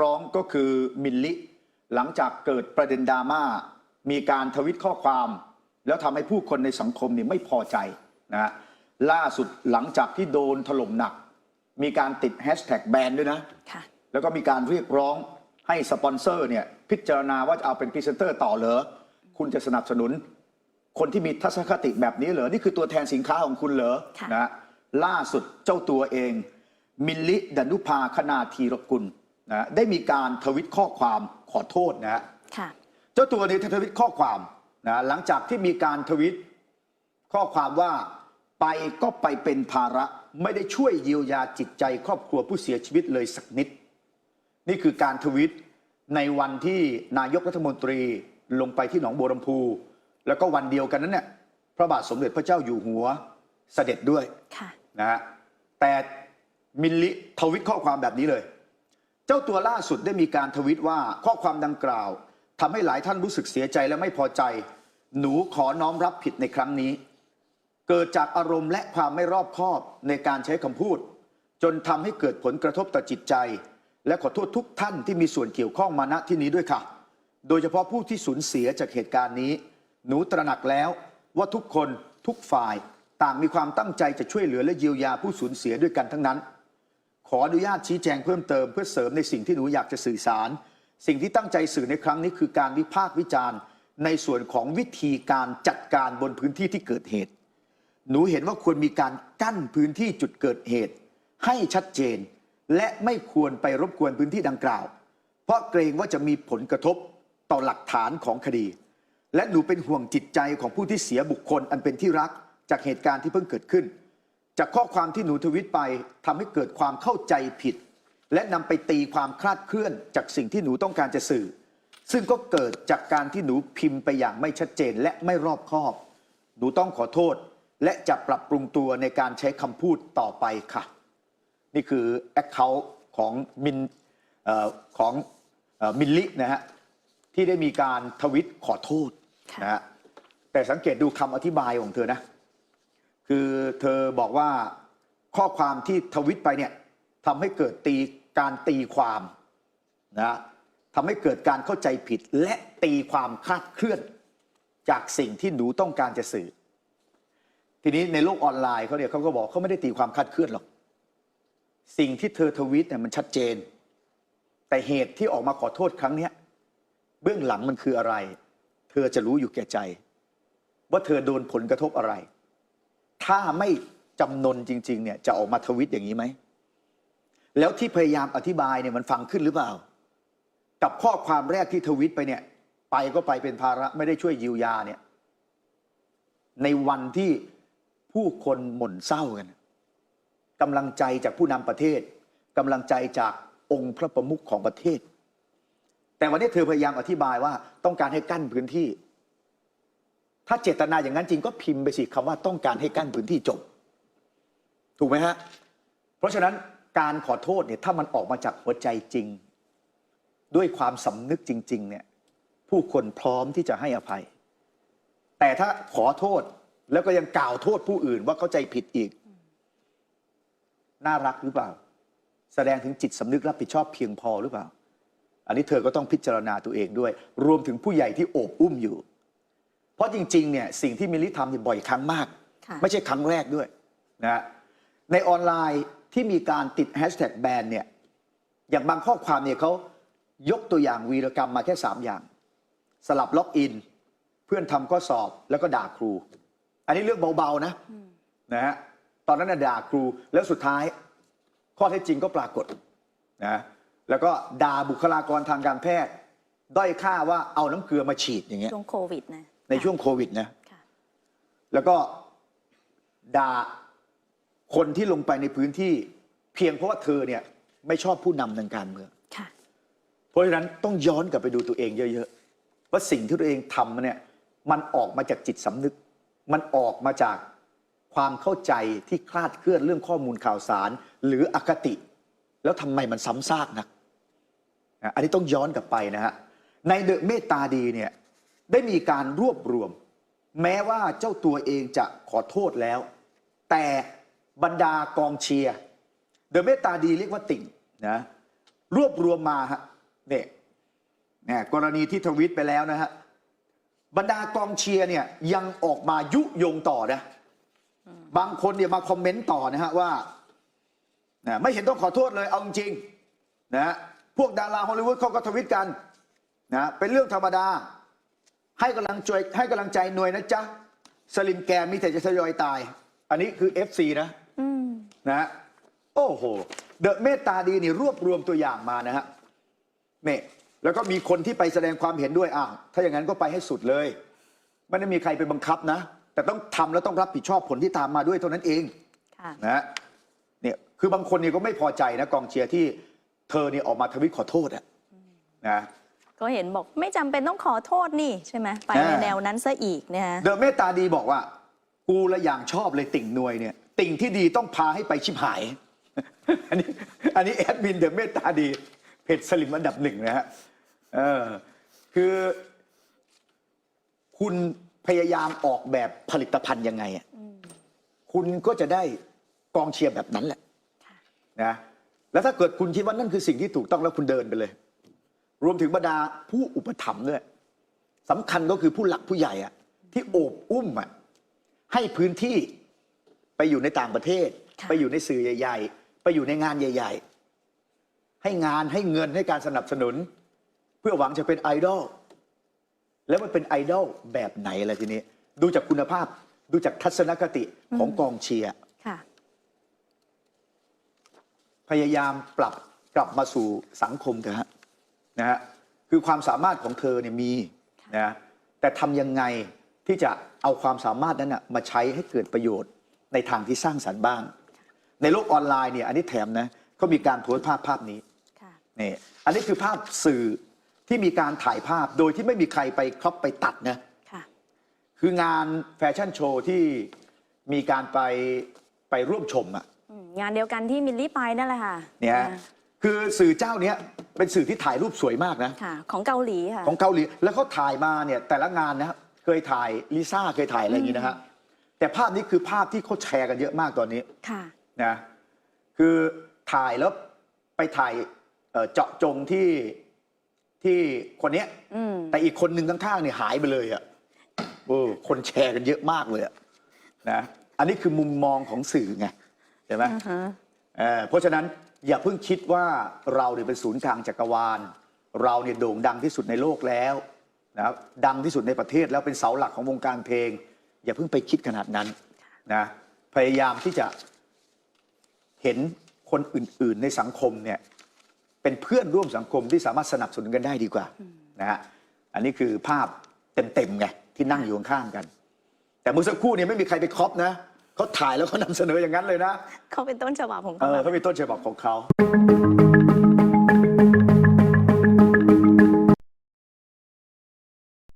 ร้องก็คือมิลลิ หลังจากเกิดประเด็นดราม่ามีการทวิตข้อความ แล้วทำให้ผู้คนในสังคมเนี่ยไม่พอใจนะฮะล่าสุดหลังจากที่โดนถล่มหนัก มีการติดแฮชแท็กแบนด้วยนะ ค่ะ แล้วก็มีการเรียกร้องให้สปอนเซอร์เนี่ยพิจารณาว่าจะเอาเป็นพรีเซนเตอร์ต่อเหรอ คุณจะสนับสนุน คนที่มีทัศนคติแบบนี้เหรอ นี่คือตัวแทนสินค้าของคุณเหรอค่ะ นะฮะล่าสุดเจ้าตัวเอง มิลลิดนุภาคณาธีรกุล นะได้มีการทวิตข้อความขอโทษนะฮะค่ะเจ้าตัวนี้ทวิตข้อความนะหลังจากที่มีการทวิตข้อความว่าไปก็ไปเป็นภาระไม่ได้ช่วยเยียวยาจิตใจครอบครัวผู้เสียชีวิตเลยสักนิด นี่คือการทวิตในวันที่นายกรัฐมนตรีลงไปที่หนองบัวลำพู แล้วก็วันเดียวกันนั้นเนี่ยพระบาทสมเด็จพระเจ้าอยู่หัวเสด็จด้วยค่ะนะฮะแต่มิลลิทวิตข้อความแบบนี้เลยเจ้าตัวล่าสุดได้มีการทวิตว่าข้อความดังกล่าวทำให้หลายท่านรู้สึกเสียใจและไม่พอใจ หนูขอน้อมรับผิดในครั้งนี้ เกิดจากอารมณ์และความไม่รอบคอบในการใช้คำพูด จนทำให้เกิดผลกระทบต่อจิตใจ และขอโทษทุกท่านที่มีส่วนเกี่ยวข้องมาณที่นี้ด้วยค่ะ โดยเฉพาะผู้ที่สูญเสียจากเหตุการณ์นี้ หนูตระหนักแล้วว่าทุกคนทุกฝ่าย ต่างมีความตั้งใจจะช่วยเหลือและเยียวยาผู้สูญเสียด้วยกันทั้งนั้น ขออนุญาตชี้แจงเพิ่มเติมเพื่อเสริมในสิ่งที่หนูอยากจะสื่อสาร สิ่งที่ตั้งใจสื่อในครั้งนี้คือการวิพากษ์วิจารณ์ ในส่วนของวิธีการจัดการบนพื้นที่ที่เกิดเหตุ หนูเห็นว่าควรมีการกั้นพื้นที่จุดเกิดเหตุ ให้ชัดเจน และไม่ควรไปรบกวนพื้นที่ดังกล่าว เพราะเกรงว่าจะมีผลกระทบต่อหลักฐานของคดี และหนูเป็นห่วงจิตใจของผู้ที่เสียบุคคลอันเป็นที่รักจากเหตุการณ์ที่เพิ่งเกิดขึ้น จากข้อความที่หนูทวิตไปทำให้เกิดความเข้าใจผิด และนำไปตีความคลาดเคลื่อนจากสิ่งที่หนูต้องการจะสื่อ ซึ่งก็เกิดจากการที่หนูพิมพ์ไปอย่างไม่ชัดเจนและไม่รอบคอบ หนูต้องขอโทษ และจะปรับปรุงตัวในการใช้คำพูดต่อไปค่ะ นี่คือแอคเคาท์ของมินออของออมิลลินะฮะที่ได้มีการทวิตขอโทษนะฮะแต่สังเกตดูคำอธิบายของเธอนะ คือเธอบอกว่าข้อความที่ทวิตไปเนี่ยทำให้เกิดตีการตีความนะทำให้เกิดการเข้าใจผิดและตีความคลาดเคลื่อน จากสิ่งที่หนูต้องการจะสื่อ ทีนี้ในโลกออนไลน์เขาเนี่ยเขาก็บอกเขาไม่ได้ตีความคลาดเคลื่อนหรอก สิ่งที่เธอทวิตเนี่ยมันชัดเจน แต่เหตุที่ออกมาขอโทษครั้งเนี้ยเบื้องหลังมันคืออะไร เธอจะรู้อยู่แก่ใจ ว่าเธอโดนผลกระทบอะไร ถ้าไม่จำนนจริง ๆ เนี่ยจะออกมาทวิตอย่างนี้ไหม แล้วที่พยายามอธิบายเนี่ยมันฟังขึ้นหรือเปล่า กับข้อความแรกที่ทวิตไปเนี่ย ไปก็ไปเป็นภาระไม่ได้ช่วยเยียวยาเนี่ย ในวันที่ผู้คนหม่นเศร้ากันกำลังใจจากผู้นำประเทศกำลังใจจากองค์พระประมุขของประเทศ แต่วันนี้เธอพยายามอธิบายว่าต้องการให้กั้นพื้นที่ ถ้าเจตนาอย่างนั้นจริงก็พิมพ์ไปสิคำว่าต้องการให้กั้นพื้นที่จบ ถูกไหมฮะ เพราะฉะนั้นการขอโทษเนี่ยถ้ามันออกมาจากหัวใจจริง ด้วยความสำนึกจริง ๆ เนี่ย ผู้คนพร้อมที่จะให้อภัย แต่ถ้าขอโทษแล้วก็ยังกล่าวโทษผู้อื่นว่าเข้าใจผิดอีก น่ารักหรือเปล่า แสดงถึงจิตสำนึกรับผิดชอบเพียงพอหรือเปล่า อันนี้เธอก็ต้องพิจารณาตัวเองด้วย รวมถึงผู้ใหญ่ที่โอบอุ้มอยู่ ราะจริงๆเนี่ยสิ่งที่มิลลิทำเนี่ยบ่อยครั้งมากค่ะไม่ใช่ครั้งแรกด้วยนะฮะในออนไลน์ที่มีการติดแฮชแท็กแบนเนี่ยอย่างบางข้อความเนี่ยเขายกตัวอย่างวีรกรรมมาแค่ 3 อย่าง สลับล็อกอิน เพื่อนทำข้อสอบแล้วก็ด่าครู อันนี้เรื่องเบาๆนะนะฮะตอนนั้นนะด่าครูแล้วสุดท้าย ข้อเท็จจริงก็ปรากฏนะแล้วก็ด่าบุคลากรทางการแพทย์ ด้อยค่าว่าเอาน้ำเกลือมาฉีดอย่างเงี้ยช่วงโควิดนะ ในช่วงโควิดนะค่ะแล้วก็ด่าคนที่ลงไปในพื้นที่ เพียงเพราะว่าเธอเนี่ยไม่ชอบผู้นำทางการเมืองค่ะเพราะฉะนั้นต้องย้อนกลับไปดูตัวเองเยอะๆ ว่าสิ่งที่ตัวเองทำมาเนี่ยมันออกมาจากจิตสำนึก มันออกมาจากความเข้าใจที่คลาดเคลื่อนเรื่องข้อมูลข่าวสาร หรืออคติ แล้วทำไมมันซ้ำซากนักนะอันนี้ต้องย้อนกลับไปนะฮะ ในเดอะเมตตาดีเนี่ย ได้มีการรวบรวม แม้ว่าเจ้าตัวเองจะขอโทษแล้ว แต่บรรดากองเชียร์เดอะเมตตาดีเรียกว่าติ่งนะรวบรวมมาฮะเนี่ยเนี่ยกรณีที่ทวิตไปแล้วนะฮะบรรดากองเชียร์เนี่ยยังออกมายุยงต่อนะบางคนเนี่ยมาคอมเมนต์ต่อนะฮะว่านะไม่เห็นต้องขอโทษเลยเอาจริงนะพวกดาราฮอลลีวูดเขาก็ทวิตกันนะเป็นเรื่องธรรมดา ให้กำลังใจให้กำลังใจหน่วยนะจ๊ะ สลิมแกมมีแต่จะทยอยตาย อันนี้คือ FC นะอืมนะฮะโอ้โห เดอะเมตตาดีนี่รวบรวมตัวอย่างมานะฮะเนี่ยแล้วก็มีคนที่ไปแสดงความเห็นด้วยอ้าวถ้าอย่างนั้นก็ไปให้สุดเลยไม่ได้มีใครไปบังคับนะ แต่ต้องทำแล้วต้องรับผิดชอบผลที่ตามมาด้วยเท่านั้นเองค่ะนะฮะเนี่ยคือบางคนเนี่ยก็ไม่พอใจนะกองเชียร์ที่เธอเนี่ยออกมาทวิตขอโทษอะนะ ก็เห็นบอกไม่จำเป็นต้องขอโทษนี่ใช่ไหมไปในอ่า แนวนั้นซะอีกนะฮะ เดอะเมตตาดีบอกว่า กูละอย่างชอบเลยติ่งนวยเนี่ย ติ่งที่ดีต้องพาให้ไปชิบหาย อันนี้ อันนี้แอดมินเดอะเมตตาดี เพจสลิมอันดับหนึ่งนะฮะเออคือ คุณพยายามออกแบบผลิตภัณฑ์ยังไงอะคุณก็จะได้กองเชียร์แบบนั้นแหละค่ะนะแล้วถ้าเกิดคุณคิดว่านั่นคือสิ่งที่ถูกต้องแล้วคุณเดินไปเลย รวมถึงบรรดาผู้อุปถัมภ์ด้วยสำคัญก็คือผู้หลักผู้ใหญ่อะที่โอบอุ้มอะให้พื้นที่ไปอยู่ในต่างประเทศ ค่ะ ไปอยู่ในสื่อใหญ่ ๆ ไปอยู่ในงานใหญ่ ๆ ให้งานให้เงินให้การสนับสนุน เพื่อหวังจะเป็นไอดอลแล้วมันเป็นไอดอลแบบไหนล่ะทีนี้ ดูจากคุณภาพดูจากทัศนคติของกองเชียร์ ค่ะ พยายามปรับกลับมาสู่สังคมเถอะฮะ นะฮะคือความสามารถของเธอเนี่ยมีนะแต่ทำยังไงที่จะเอาความสามารถนั้นนะมาใช้ให้เกิดประโยชน์ในทางที่สร้างสรรค์บ้าง ในโลกออนไลน์เนี่ยอันนี้แถมนะเขามีการโพสต์ภาพภาพนี้ค่ะนี่อันนี้คือภาพสื่อที่มีการถ่ายภาพโดยที่ไม่มีใครไปครอปไปตัดนะค่ะคืองานแฟชั่นโชว์ที่มีการไปไปร่วมชมอะอืมงานเดียวกันที่มิลลี่ไปนั่นแหละค่ะเนี่ยอ่าคือสื่อเจ้าเนี้ย เป็นสื่อที่ถ่ายรูปสวยมากนะ ค่ะ ของเกาหลีค่ะ ของเกาหลี แล้วเขาถ่ายมาเนี่ยแต่ละงานนะเคยถ่ายลิซ่าเคยถ่ายอะไรอย่างนี้นะฮะแต่ภาพนี้คือภาพที่เขาแชร์กันเยอะมากตอนนี้ค่ะนะคือถ่ายแล้วไปถ่ายเอ่อเจาะจงที่ที่คนเนี้ย อืมแต่อีกคนหนึ่งข้างๆเนี่ยหายไปเลยอะโอ้คนแชร์กันเยอะมากเลยอะนะ อันนี้คือมุมมองของสื่อไงเห็นไหม อ่าฮะ เอ่อเพราะฉะนั้น อย่าเพิ่งคิดว่าเราเนี่ยเป็นศูนย์กลางจักรวาล เราเนี่ยโด่งดังที่สุดในโลกแล้วนะครับดังที่สุดในประเทศแล้วเป็นเสาหลักของวงการเพลง อย่าเพิ่งไปคิดขนาดนั้นนะพยายามที่จะเห็นคนอื่น ๆ ในสังคมเนี่ยเป็นเพื่อนร่วมสังคมที่สามารถสนับสนุนกันได้ดีกว่านะฮะอันนี้คือภาพเต็มๆไงที่นั่งอยู่ข้างๆกัน แต่เมื่อสักครู่เนี่ยไม่มีใครไปครอปนะ เขาถ่ายแล้วเขานำเสนออย่างนั้นเลยนะ เขาเป็นต้นฉบับของเอเขาอแบบ เขามีต้นฉบับของเขา